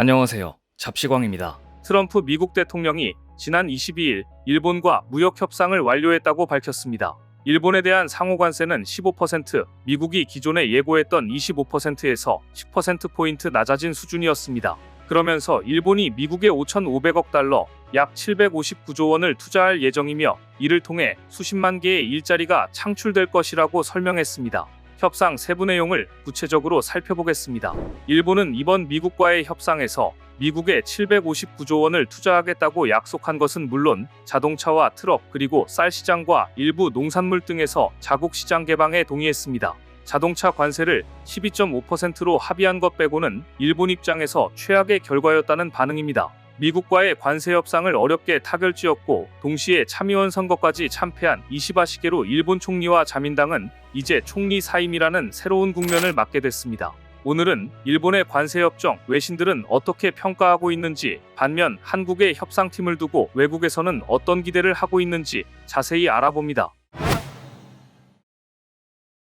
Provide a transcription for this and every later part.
안녕하세요. 잡시광입니다. 트럼프 미국 대통령이 지난 22일 일본과 무역 협상을 완료했다고 밝혔습니다. 일본에 대한 상호 관세는 15%, 미국이 기존에 예고했던 25%에서 10%포인트 낮아진 수준이었습니다. 그러면서 일본이 미국에 5,500억 달러, 약 759조 원을 투자할 예정이며 이를 통해 수십만 개의 일자리가 창출될 것이라고 설명했습니다. 협상 세부 내용을 구체적으로 살펴보겠습니다. 일본은 이번 미국과의 협상에서 미국에 759조 원을 투자하겠다고 약속한 것은 물론 자동차와 트럭 그리고 쌀 시장과 일부 농산물 등에서 자국 시장 개방에 동의했습니다. 자동차 관세를 12.5%로 합의한 것 빼고는 일본 입장에서 최악의 결과였다는 반응입니다. 미국과의 관세 협상을 어렵게 타결지었고 동시에 참의원 선거까지 참패한 이시바 시게로 일본 총리와 자민당은 이제 총리 사임이라는 새로운 국면을 맞게 됐습니다. 오늘은 일본의 관세 협정 외신들은 어떻게 평가하고 있는지 반면 한국의 협상팀을 두고 외국에서는 어떤 기대를 하고 있는지 자세히 알아봅니다.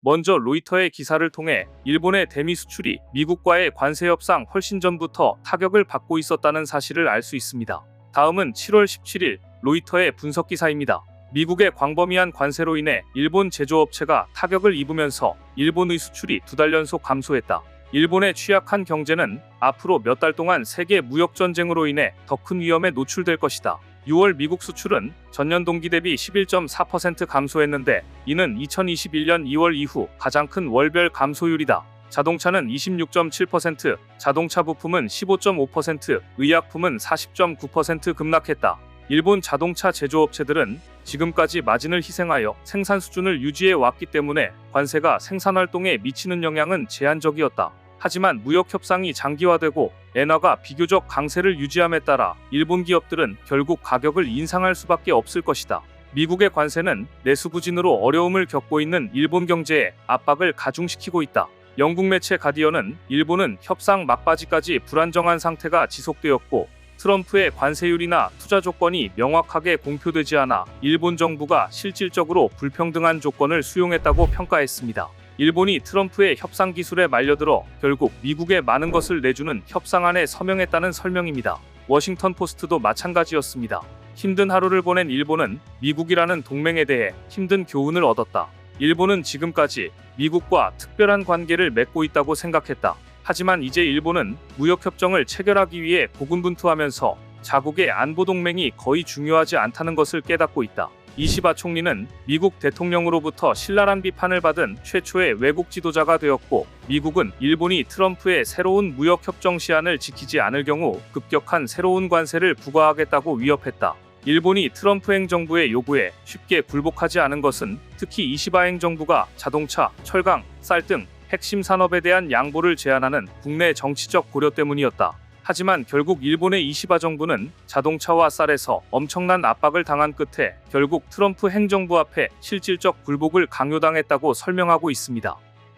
먼저 로이터의 기사를 통해 일본의 대미 수출이 미국과의 관세 협상 훨씬 전부터 타격을 받고 있었다는 사실을 알 수 있습니다. 다음은 7월 17일 로이터의 분석 기사입니다. 미국의 광범위한 관세로 인해 일본 제조업체가 타격을 입으면서 일본의 수출이 두 달 연속 감소했다. 일본의 취약한 경제는 앞으로 몇 달 동안 세계 무역 전쟁으로 인해 더 큰 위험에 노출될 것이다. 6월 미국 수출은 전년 동기 대비 11.4% 감소했는데 이는 2021년 2월 이후 가장 큰 월별 감소율이다. 자동차는 26.7%, 자동차 부품은 15.5%, 의약품은 40.9% 급락했다. 일본 자동차 제조업체들은 지금까지 마진을 희생하여 생산 수준을 유지해 왔기 때문에 관세가 생산 활동에 미치는 영향은 제한적이었다. 하지만 무역 협상이 장기화되고 엔화가 비교적 강세를 유지함에 따라 일본 기업들은 결국 가격을 인상할 수밖에 없을 것이다. 미국의 관세는 내수 부진으로 어려움을 겪고 있는 일본 경제에 압박을 가중시키고 있다. 영국 매체 가디언은 일본은 협상 막바지까지 불안정한 상태가 지속되었고 트럼프의 관세율이나 투자 조건이 명확하게 공표되지 않아 일본 정부가 실질적으로 불평등한 조건을 수용했다고 평가했습니다. 일본이 트럼프의 협상 기술에 말려들어 결국 미국에 많은 것을 내주는 협상안에 서명했다는 설명입니다. 워싱턴 포스트도 마찬가지였습니다. 힘든 하루를 보낸 일본은 미국이라는 동맹에 대해 힘든 교훈을 얻었다. 일본은 지금까지 미국과 특별한 관계를 맺고 있다고 생각했다. 하지만 이제 일본은 무역협정을 체결하기 위해 고군분투하면서 자국의 안보 동맹이 거의 중요하지 않다는 것을 깨닫고 있다. 이시바 총리는 미국 대통령으로부터 신랄한 비판을 받은 최초의 외국 지도자가 되었고 미국은 일본이 트럼프의 새로운 무역 협정 시한을 지키지 않을 경우 급격한 새로운 관세를 부과하겠다고 위협했다. 일본이 트럼프 행정부의 요구에 쉽게 굴복하지 않은 것은 특히 이시바 행정부가 자동차, 철강, 쌀 등 핵심 산업에 대한 양보를 제한하는 국내 정치적 고려 때문이었다. 하지만 결국 일본의 이시바 정부는 자동차와 쌀에서 엄청난 압박을 당한 끝에 결국 트럼프 행정부 앞에 실질적 굴복을 강요당했다고 설명하고 있습니다.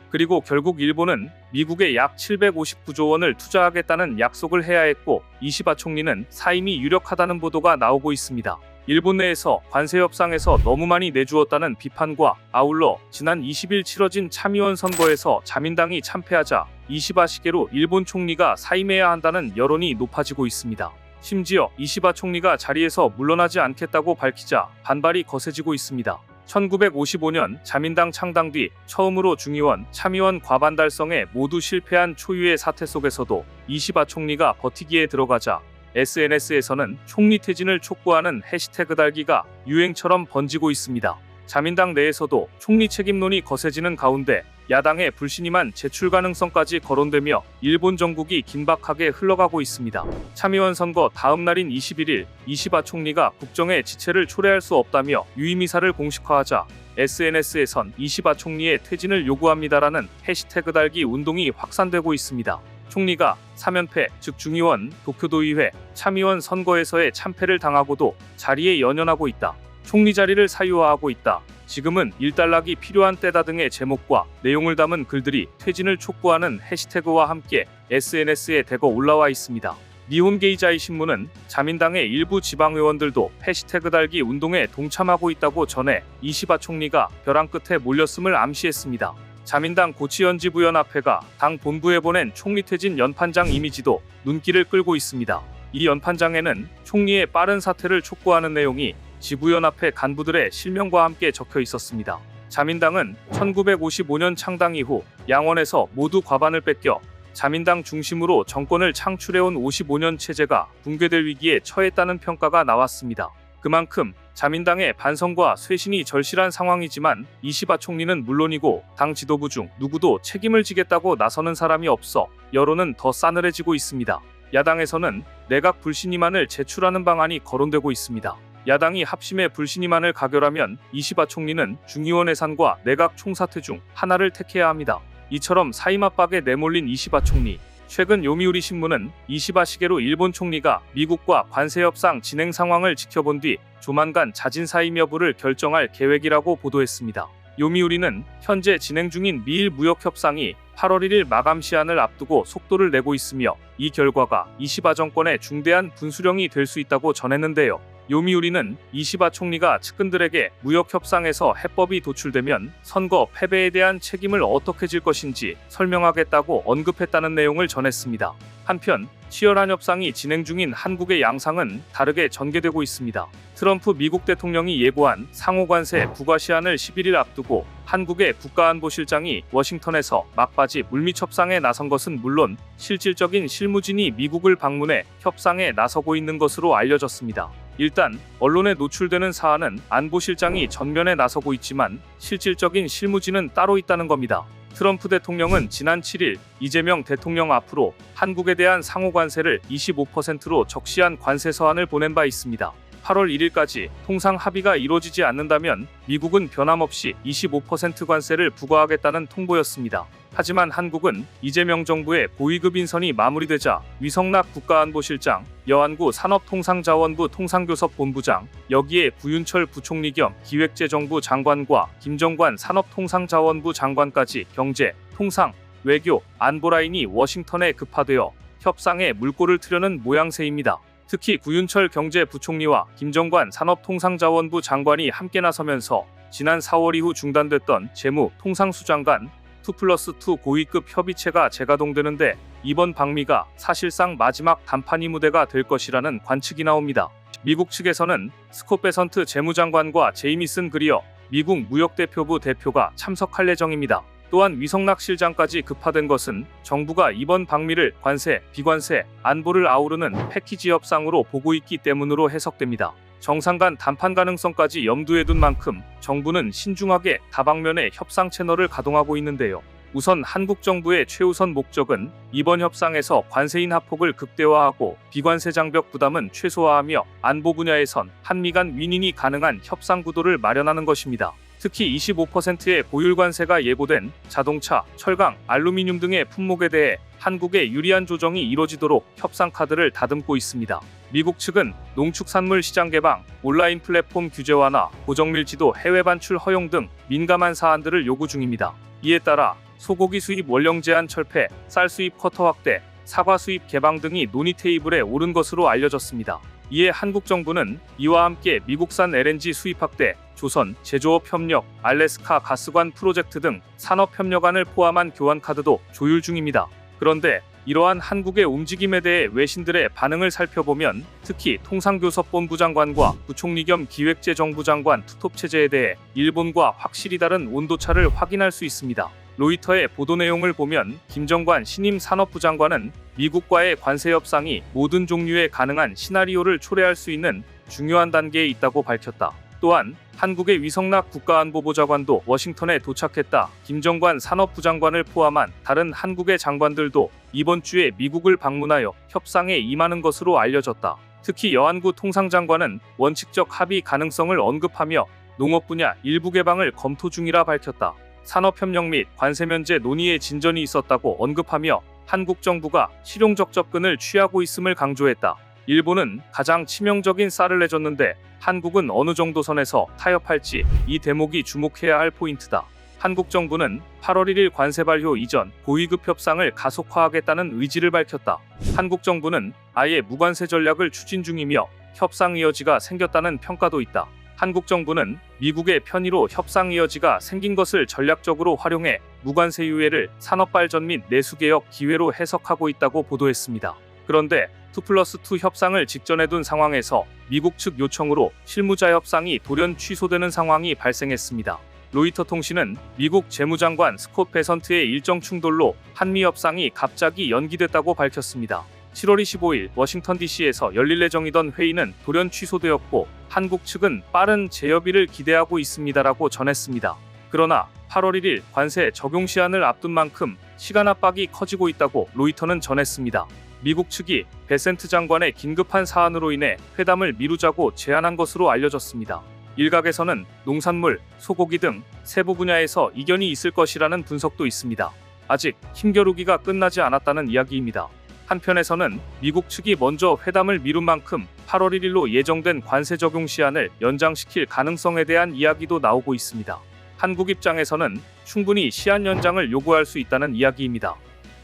그리고 결국 일본은 미국에 약 759조 원을 투자하겠다는 약속을 해야 했고 이시바 총리는 사임이 유력하다는 보도가 나오고 있습니다. 일본 내에서 관세 협상에서 너무 많이 내주었다는 비판과 아울러 지난 20일 치러진 참의원 선거에서 자민당이 참패하자 이시바 시게로 일본 총리가 사임해야 한다는 여론이 높아지고 있습니다. 심지어 이시바 총리가 자리에서 물러나지 않겠다고 밝히자 반발이 거세지고 있습니다. 1955년 자민당 창당 뒤 처음으로 중의원, 참의원 과반 달성에 모두 실패한 초유의 사태 속에서도 이시바 총리가 버티기에 들어가자 SNS에서는 총리 퇴진을 촉구하는 해시태그 달기가 유행처럼 번지고 있습니다. 자민당 내에서도 총리 책임론이 거세지는 가운데 야당의 불신임한 제출 가능성까지 거론되며 일본 정국이 긴박하게 흘러가고 있습니다. 참의원 선거 다음 날인 21일 이시바 총리가 국정의 지체를 초래할 수 없다며 유임이사를 공식화하자 SNS에선 이시바 총리의 퇴진을 요구합니다라는 해시태그 달기 운동이 확산되고 있습니다. 총리가 사면패, 즉 중의원, 도쿄도의회, 참의원 선거에서의 참패를 당하고도 자리에 연연하고 있다. 총리 자리를 사유화하고 있다. 지금은 일단락이 필요한 때다 등의 제목과 내용을 담은 글들이 퇴진을 촉구하는 해시태그와 함께 SNS에 대거 올라와 있습니다. 니혼게이자이 신문은 자민당의 일부 지방 의원들도 해시태그 달기 운동에 동참하고 있다고 전해 이시바 총리가 벼랑 끝에 몰렸음을 암시했습니다. 자민당 고치연지 부연합회가 당 본부에 보낸 총리 퇴진 연판장 이미지도 눈길을 끌고 있습니다. 이 연판장에는 총리의 빠른 사퇴를 촉구하는 내용이 지부연합회 간부들의 실명과 함께 적혀 있었습니다. 자민당은 1955년 창당 이후 양원에서 모두 과반을 뺏겨 자민당 중심으로 정권을 창출해온 55년 체제가 붕괴될 위기에 처했다는 평가가 나왔습니다. 그만큼 자민당의 반성과 쇄신이 절실한 상황이지만 이시바 총리는 물론이고 당 지도부 중 누구도 책임을 지겠다고 나서는 사람이 없어 여론은 더 싸늘해지고 있습니다. 야당에서는 내각 불신임안을 제출하는 방안이 거론되고 있습니다. 야당이 합심해 불신임안을 가결하면 이시바 총리는 중의원 해산과 내각 총사퇴 중 하나를 택해야 합니다. 이처럼 사임 압박에 내몰린 이시바 총리. 최근 요미우리 신문은 이시바 시게로 일본 총리가 미국과 관세 협상 진행 상황을 지켜본 뒤 조만간 자진 사임 여부를 결정할 계획이라고 보도했습니다. 요미우리는 현재 진행 중인 미일 무역 협상이 8월 1일 마감 시한을 앞두고 속도를 내고 있으며 이 결과가 이시바 정권의 중대한 분수령이 될 수 있다고 전했는데요. 요미우리는 이시바 총리가 측근들에게 무역 협상에서 해법이 도출되면 선거 패배에 대한 책임을 어떻게 질 것인지 설명하겠다고 언급했다는 내용을 전했습니다. 한편 치열한 협상이 진행 중인 한국의 양상은 다르게 전개되고 있습니다. 트럼프 미국 대통령이 예고한 상호 관세 부과 시한을 11일 앞두고 한국의 국가안보실장이 워싱턴에서 막바지 물밑 협상에 나선 것은 물론 실질적인 실무진이 미국을 방문해 협상에 나서고 있는 것으로 알려졌습니다. 일단 언론에 노출되는 사안은 안보실장이 전면에 나서고 있지만 실질적인 실무진은 따로 있다는 겁니다. 트럼프 대통령은 지난 7일 이재명 대통령 앞으로 한국에 대한 상호 관세를 25%로 적시한 관세 서한을 보낸 바 있습니다. 8월 1일까지 통상 합의가 이루어지지 않는다면 미국은 변함없이 25% 관세를 부과하겠다는 통보였습니다. 하지만 한국은 이재명 정부의 고위급 인선이 마무리되자 위성락 국가안보실장, 여안구 산업통상자원부 통상교섭본부장, 여기에 구윤철 부총리 겸 기획재정부 장관과 김정관 산업통상자원부 장관까지 경제, 통상, 외교, 안보 라인이 워싱턴에 급파되어 협상에 물꼬를 트려는 모양새입니다. 특히 구윤철 경제부총리와 김정관 산업통상자원부 장관이 함께 나서면서 지난 4월 이후 중단됐던 재무 통상수장관 2 플러스 2 고위급 협의체가 재가동되는데 이번 방미가 사실상 마지막 단판이 무대가 될 것이라는 관측이 나옵니다. 미국 측에서는 스콧 베선트 재무장관과 제이미슨 그리어 미국 무역대표부 대표가 참석할 예정입니다. 또한 위성락 실장까지 급파된 것은 정부가 이번 방미를 관세, 비관세, 안보를 아우르는 패키지 협상으로 보고 있기 때문으로 해석됩니다. 정상 간談判 가능성까지 염두에 둔 만큼 정부는 신중하게 다방면의 협상 채널을 가동하고 있는데요. 우선 한국 정부의 최우선 목적은 이번 협상에서 관세인 합폭을 극대화하고 비관세 장벽 부담은 최소화하며 안보 분야에선 한미 간 윈윈이 가능한 협상 구도를 마련하는 것입니다. 특히 25%의 보율 관세가 예고된 자동차, 철강, 알루미늄 등의 품목에 대해 한국의 유리한 조정이 이뤄지도록 협상 카드를 다듬고 있습니다. 미국 측은 농축산물 시장 개방, 온라인 플랫폼 규제 완화, 고정밀지도 해외 반출 허용 등 민감한 사안들을 요구 중입니다. 이에 따라 소고기 수입 원령 제한 철폐, 쌀 수입 쿼터 확대, 사과 수입 개방 등이 논의 테이블에 오른 것으로 알려졌습니다. 이에 한국 정부는 이와 함께 미국산 LNG 수입 확대, 조선, 제조업 협력, 알래스카 가스관 프로젝트 등 산업 협력안을 포함한 교환 카드도 조율 중입니다. 그런데 이러한 한국의 움직임에 대해 외신들의 반응을 살펴보면 특히 통상교섭본부 장관과 부총리 겸 기획재정부 장관 투톱 체제에 대해 일본과 확실히 다른 온도차를 확인할 수 있습니다. 로이터의 보도 내용을 보면 김정관 신임 산업부 장관은 미국과의 관세 협상이 모든 종류의 가능한 시나리오를 초래할 수 있는 중요한 단계에 있다고 밝혔다. 또한 한국의 위성락 국가안보보좌관도 워싱턴에 도착했다. 김정관 산업부 장관을 포함한 다른 한국의 장관들도 이번 주에 미국을 방문하여 협상에 임하는 것으로 알려졌다. 특히 여안구 통상장관은 원칙적 합의 가능성을 언급하며 농업 분야 일부 개방을 검토 중이라 밝혔다. 산업협력 및 관세 면제 논의에 진전이 있었다고 언급하며 한국 정부가 실용적 접근을 취하고 있음을 강조했다. 일본은 가장 치명적인 쌀을 내줬는데 한국은 어느 정도 선에서 타협할지 이 대목이 주목해야 할 포인트다. 한국 정부는 8월 1일 관세 발효 이전 고위급 협상을 가속화하겠다는 의지를 밝혔다. 한국 정부는 아예 무관세 전략을 추진 중이며 협상의 여지가 생겼다는 평가도 있다. 한국 정부는 미국의 편의로 협상 여지가 생긴 것을 전략적으로 활용해 무관세 유예를 산업 발전 및 내수 개혁 기회로 해석하고 있다고 보도했습니다. 그런데 2 플러스 2 협상을 직전에 둔 상황에서 미국 측 요청으로 실무자 협상이 돌연 취소되는 상황이 발생했습니다. 로이터 통신은 미국 재무장관 스콧 베선트의 일정 충돌로 한미 협상이 갑자기 연기됐다고 밝혔습니다. 7월 25일 워싱턴 DC에서 열릴 예정이던 회의는 돌연 취소되었고 한국 측은 빠른 재협의를 기대하고 있습니다라고 전했습니다. 그러나 8월 1일 관세 적용 시한을 앞둔 만큼 시간 압박이 커지고 있다고 로이터는 전했습니다. 미국 측이 베센트 장관의 긴급한 사안으로 인해 회담을 미루자고 제안한 것으로 알려졌습니다. 일각에서는 농산물, 소고기 등 세부 분야에서 이견이 있을 것이라는 분석도 있습니다. 아직 힘겨루기가 끝나지 않았다는 이야기입니다. 한편에서는 미국 측이 먼저 회담을 미룬 만큼 8월 1일로 예정된 관세 적용 시한을 연장시킬 가능성에 대한 이야기도 나오고 있습니다. 한국 입장에서는 충분히 시한 연장을 요구할 수 있다는 이야기입니다.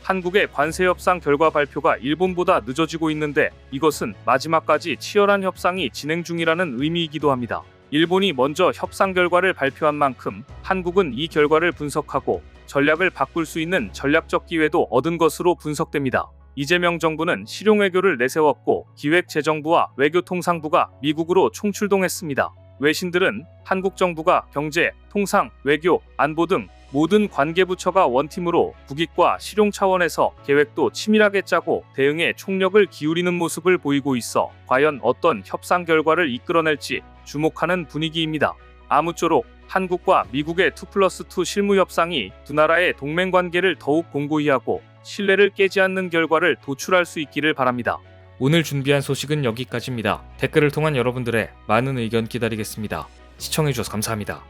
한국의 관세 협상 결과 발표가 일본보다 늦어지고 있는데 이것은 마지막까지 치열한 협상이 진행 중이라는 의미이기도 합니다. 일본이 먼저 협상 결과를 발표한 만큼 한국은 이 결과를 분석하고 전략을 바꿀 수 있는 전략적 기회도 얻은 것으로 분석됩니다. 이재명 정부는 실용외교를 내세웠고 기획재정부와 외교통상부가 미국으로 총출동했습니다. 외신들은 한국 정부가 경제, 통상, 외교, 안보 등 모든 관계부처가 원팀으로 국익과 실용 차원에서 계획도 치밀하게 짜고 대응에 총력을 기울이는 모습을 보이고 있어 과연 어떤 협상 결과를 이끌어낼지 주목하는 분위기입니다. 아무쪼록 한국과 미국의 2 플러스 2 실무 협상이 두 나라의 동맹 관계를 더욱 공고히 하고 신뢰를 깨지 않는 결과를 도출할 수 있기를 바랍니다. 오늘 준비한 소식은 여기까지입니다. 댓글을 통한 여러분들의 많은 의견 기다리겠습니다. 시청해주셔서 감사합니다.